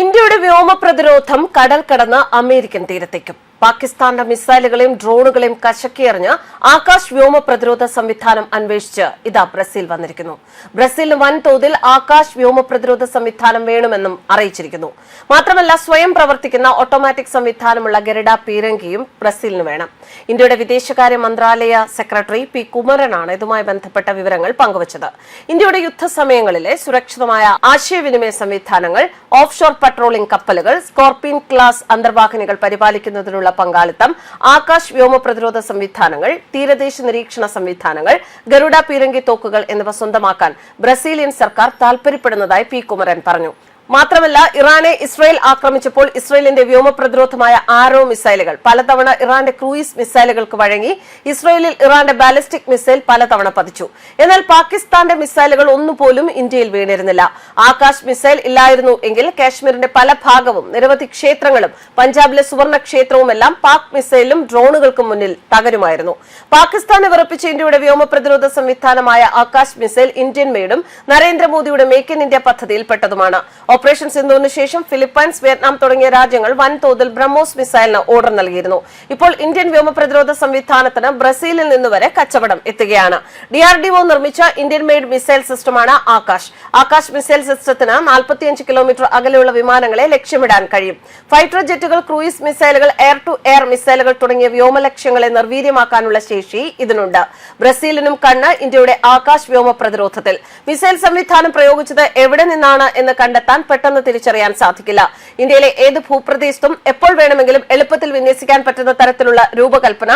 ഇന്ത്യയുടെ വ്യോമ പ്രതിരോധം കടൽ കടന്ന് അമേരിക്കൻ തീരത്തേക്കും. പാകിസ്ഥാന്റെ മിസൈലുകളെയും ഡ്രോണുകളെയും കശക്കിയെറിഞ്ഞ് ആകാശ് വ്യോമ പ്രതിരോധ സംവിധാനം അന്വേഷിച്ച് ഇതാ ബ്രസീൽ വന്നിരിക്കുന്നു. ബ്രസീലിന് വൻതോതിൽ ആകാശ് വ്യോമ പ്രതിരോധ സംവിധാനം വേണമെന്നും അറിയിച്ചിരിക്കുന്നു. മാത്രമല്ല സ്വയം പ്രവർത്തിക്കുന്ന ഓട്ടോമാറ്റിക് സംവിധാനമുള്ള ഗരുഡ പീരങ്കിയും ബ്രസീലിന് വേണം. ഇന്ത്യയുടെ വിദേശകാര്യ മന്ത്രാലയ സെക്രട്ടറി പി കുമരനാണ് ഇതുമായി ബന്ധപ്പെട്ട വിവരങ്ങൾ പങ്കുവച്ചത്. ഇന്ത്യയുടെ യുദ്ധസമയങ്ങളിലെ സുരക്ഷിതമായ ആശയവിനിമയ സംവിധാനങ്ങൾ ഓഫ്ഷോർ പട്രോളിംഗ് കപ്പലുകൾ സ്കോർപിയൻ ക്ലാസ് അന്തർവാഹിനികൾ പരിപാലിക്കുന്നതിനുള്ള പങ്കാളിത്തം ആകാശ് വ്യോമ പ്രതിരോധ സംവിധാനങ്ങൾ തീരദേശ നിരീക്ഷണ സംവിധാനങ്ങൾ ഗരുഡ പീരങ്കി തോക്കുകൾ എന്നിവ സ്വന്തമാക്കാൻ ബ്രസീലിയൻ സർക്കാർ താൽപര്യപ്പെടുന്നതായി പി കുമരൻ പറഞ്ഞു. മാത്രമല്ല ഇറാനെ ഇസ്രയേൽ ആക്രമിച്ചപ്പോൾ ഇസ്രയേലിന്റെ വ്യോമ പ്രതിരോധമായ ആരോ മിസൈലുകൾ പലതവണ ഇറാന്റെ ക്രൂയിസ് മിസൈലുകൾക്ക് വഴങ്ങി ഇസ്രയേലിൽ ഇറാന്റെ ബാലിസ്റ്റിക് മിസൈൽ പലതവണ പതിച്ചു. എന്നാൽ പാകിസ്ഥാന്റെ മിസൈലുകൾ ഒന്നുപോലും ഇന്ത്യയിൽ വീണിരുന്നില്ല. ആകാശ് മിസൈൽ ഇല്ലായിരുന്നു എങ്കിൽ കാശ്മീരിന്റെ പല ഭാഗവും നിരവധി ക്ഷേത്രങ്ങളും പഞ്ചാബിലെ സുവർണ ക്ഷേത്രവുമെല്ലാം പാക് മിസൈലും ഡ്രോണുകൾക്കും മുന്നിൽ തകരുമായിരുന്നു. പാകിസ്ഥാനെ വിറപ്പിച്ച ഇന്ത്യയുടെ വ്യോമ പ്രതിരോധ സംവിധാനമായ ആകാശ് മിസൈൽ ഇന്ത്യൻ മെയ്ഡും നരേന്ദ്രമോദിയുടെ മേക്ക് ഇൻ ഇന്ത്യ പദ്ധതിയിൽപ്പെട്ടതുമാണ്. ഓപ്പറേഷൻ സിന്ധുവിന് ശേഷം ഫിലിപ്പൈൻസ് വിയറ്റ്നാം തുടങ്ങിയ രാജ്യങ്ങൾ വൻതോതിൽ ബ്രഹ്മോസ് മിസൈലിന് ഓർഡർ നൽകിയിരുന്നു. ഇപ്പോൾ ഇന്ത്യൻ വ്യോമ പ്രതിരോധ സംവിധാനത്തിന് ബ്രസീലിൽ നിന്ന് വരെ കച്ചവടം എത്തുകയാണ്. ഡിആർഡിഒ നിർമ്മിച്ച ഇന്ത്യൻ മെയ്ഡ് മിസൈൽ സിസ്റ്റമാണ് ആകാശ്. ആകാശ് മിസൈൽ സിസ്റ്റത്തിന് നാൽപ്പത്തിയഞ്ച് കിലോമീറ്റർ അകലെയുള്ള വിമാനങ്ങളെ ലക്ഷ്യമിടാൻ കഴിയും. ഫൈറ്റർ ജെറ്റുകൾ ക്രൂയിസ് മിസൈലുകൾ എയർ ടു എയർ മിസൈലുകൾ തുടങ്ങിയ വ്യോമ ലക്ഷ്യങ്ങളെ നിർവീര്യമാക്കാനുള്ള ശേഷി ഇതിനുണ്ട്. ബ്രസീലിനും കണ്ണ് ഇന്ത്യയുടെ ആകാശ് വ്യോമ പ്രതിരോധത്തിൽ മിസൈൽ സംവിധാനം പ്രയോഗിച്ചത് എവിടെ നിന്നാണ് എന്ന് കണ്ടെത്താൻ പെട്ടെന്ന് തിരിച്ചറിയാൻ സാധിക്കില്ല. ഇന്ത്യയിലെ ഏത് ഭൂപ്രദേശത്തും എപ്പോൾ വേണമെങ്കിലും എളുപ്പത്തിൽ വിന്യസിക്കാൻ പറ്റുന്ന തരത്തിലുള്ള രൂപകൽപ്പന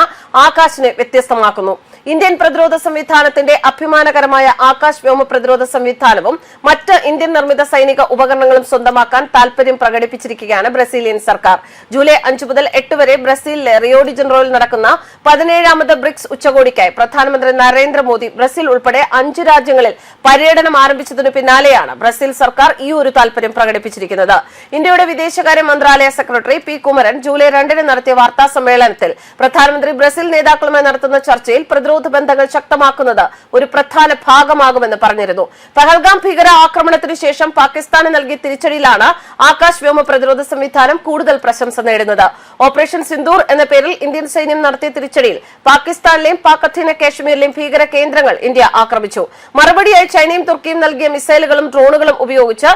ആകാശിനെ വ്യത്യസ്തമാക്കുന്നു. ഇന്ത്യൻ പ്രതിരോധ സംവിധാനത്തിന്റെ അഭിമാനകരമായ ആകാശ് വ്യോമ പ്രതിരോധ സംവിധാനവും മറ്റ് ഇന്ത്യൻ നിർമ്മിത സൈനിക ഉപകരണങ്ങളും സ്വന്തമാക്കാൻ താൽപര്യം പ്രകടിപ്പിച്ചിരിക്കുകയാണ് ബ്രസീലിയൻ സർക്കാർ. ജൂലൈ അഞ്ച് മുതൽ എട്ട് വരെ ബ്രസീലിലെ റിയോഡി ജനറോയിൽ നടക്കുന്ന പതിനേഴാമത് ബ്രിക്സ് ഉച്ചകോടിക്കായി പ്രധാനമന്ത്രി നരേന്ദ്രമോദി ബ്രസീൽ ഉൾപ്പെടെ അഞ്ച് രാജ്യങ്ങളിൽ പര്യടനം ആരംഭിച്ചതിനു പിന്നാലെയാണ് ബ്രസീൽ സർക്കാർ ഈ ഒരു താൽപര്യം പ്രകടിപ്പിച്ചിരിക്കുന്നത്. ഇന്ത്യയുടെ വിദേശകാര്യ മന്ത്രാലയ സെക്രട്ടറി പി കുമരൻ ജൂലൈ രണ്ടിന് നടത്തിയ വാർത്താ സമ്മേളനത്തിൽ പ്രധാനമന്ത്രി ബ്രസീൽ നേതാക്കളുമായി നടത്തുന്ന ചർച്ചയിൽ പ്രതിരോധ ബന്ധങ്ങൾ ശക്തമാക്കുന്നത് ഒരു പ്രധാന ഭാഗമാകുമെന്ന് പറഞ്ഞിരുന്നു. പഹൽഗാം ഭീകര ആക്രമണത്തിനു ശേഷം പാകിസ്ഥാന് നൽകിയ തിരിച്ചടിയിലാണ് ആകാശ് വ്യോമ പ്രതിരോധ സംവിധാനം കൂടുതൽ പ്രശംസ നേടുന്നത്. ഓപ്പറേഷൻ സിന്ദൂർ എന്ന പേരിൽ ഇന്ത്യൻ സൈന്യം നടത്തിയ തിരിച്ചടിയിൽ പാകിസ്ഥാനിലെയും പാക് അധീന കാശ്മീരിലെയും ഭീകര കേന്ദ്രങ്ങൾ ഇന്ത്യ ആക്രമിച്ചു. മറുപടിയായി ചൈനയും തുർക്കിയും നൽകിയ മിസൈലുകളും ഡ്രോണുകളും ഉപയോഗിച്ച്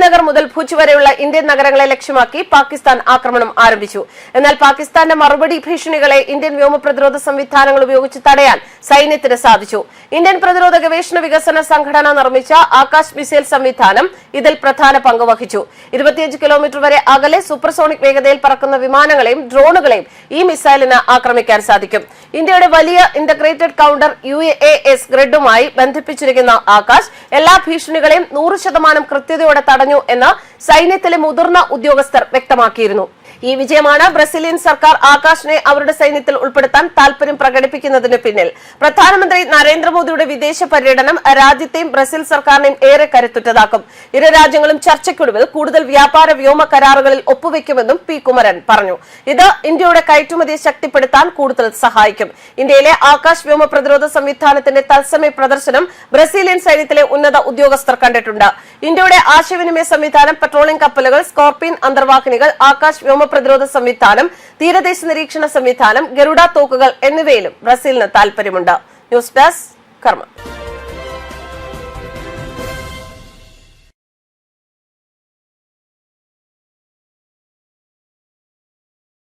ശ്രീനഗർ മുതൽ ഭുജ് വരെയുള്ള ഇന്ത്യൻ നഗരങ്ങളെ ലക്ഷ്യമാക്കി പാകിസ്ഥാൻ ആക്രമണം ആരംഭിച്ചു. എന്നാൽ പാകിസ്ഥാന്റെ മറുപടി ഭീഷണികളെ ഇന്ത്യൻ വ്യോമ പ്രതിരോധ സംവിധാനങ്ങൾ ഉപയോഗിച്ച് തടയാൻ സൈന്യത്തിന് സാധിച്ചു. ഇന്ത്യൻ പ്രതിരോധ ഗവേഷണ വികസന സംഘടന നിർമ്മിച്ച ആകാശ് മിസൈൽ സംവിധാനം ഇതിൽ പ്രധാന പങ്ക് വഹിച്ചു. ഇരുപത്തിയഞ്ച് കിലോമീറ്റർ വരെ അകലെ സൂപ്പർസോണിക് വേഗതയിൽ പറക്കുന്ന വിമാനങ്ങളെയും ഡ്രോണുകളെയും ഈ മിസൈലിന് ആക്രമിക്കാൻ സാധിക്കും. ഇന്ത്യയുടെ വലിയ integrated counter U A S ഗ്രിഡുമായി ബന്ധിപ്പിച്ചിരിക്കുന്ന ആകാശ് എല്ലാ ഭീഷണികളെയും നൂറ് ശതമാനം കൃത്യതയോടെ തടഞ്ഞു എന്ന് സൈന്യത്തിലെ മുതിർന്ന ഉദ്യോഗസ്ഥർ വ്യക്തമാക്കിയിരുന്നു ഈ വിജയമാണ്. ബ്രസീലിയൻ സർക്കാർ ആകാശിനെ അവരുടെ സൈന്യത്തിൽ ഉൾപ്പെടുത്താൻ താൽപര്യം പ്രകടിപ്പിക്കുന്നതിന് പിന്നിൽ. പ്രധാനമന്ത്രി നരേന്ദ്രമോദിയുടെ വിദേശ പര്യടനം രാജ്യത്തെയും ബ്രസീൽ സർക്കാരിനെയും ഏറെ കരുത്തുറ്റതാക്കും. ഇരു രാജ്യങ്ങളും ചർച്ചയ്ക്കൊടുവിൽ കൂടുതൽ വ്യാപാര വ്യോമ കരാറുകളിൽ ഒപ്പുവെക്കുമെന്നും പി കുമരൻ പറഞ്ഞു. ഇത് ഇന്ത്യയുടെ കയറ്റുമതിയെ ശക്തിപ്പെടുത്താൻ കൂടുതൽ സഹായിക്കും. ഇന്ത്യയിലെ ആകാശ് വ്യോമ പ്രതിരോധ സംവിധാനത്തിന്റെ തത്സമയ പ്രദർശനം ബ്രസീലിയൻ സൈന്യത്തിലെ ഉന്നത ഉദ്യോഗസ്ഥർ കണ്ടിട്ടുണ്ട്. ഇന്ത്യയുടെ ആശയവിനിമയ സംവിധാനം പെട്രോളിംഗ് കപ്പലുകൾ സ്കോർപിയൻ അന്തർവാഹിനികൾ ആകാശ് വ്യോമ പ്രതിരോധ സംവിധാനം തീരദേശ നിരീക്ഷണ സംവിധാനം ഗരുഡ തോക്കുകൾ എന്നിവയിലും ബ്രസീലിന് താൽപര്യമുണ്ട് ന്യൂസ് ഡെസ്ക് കർമ്മ.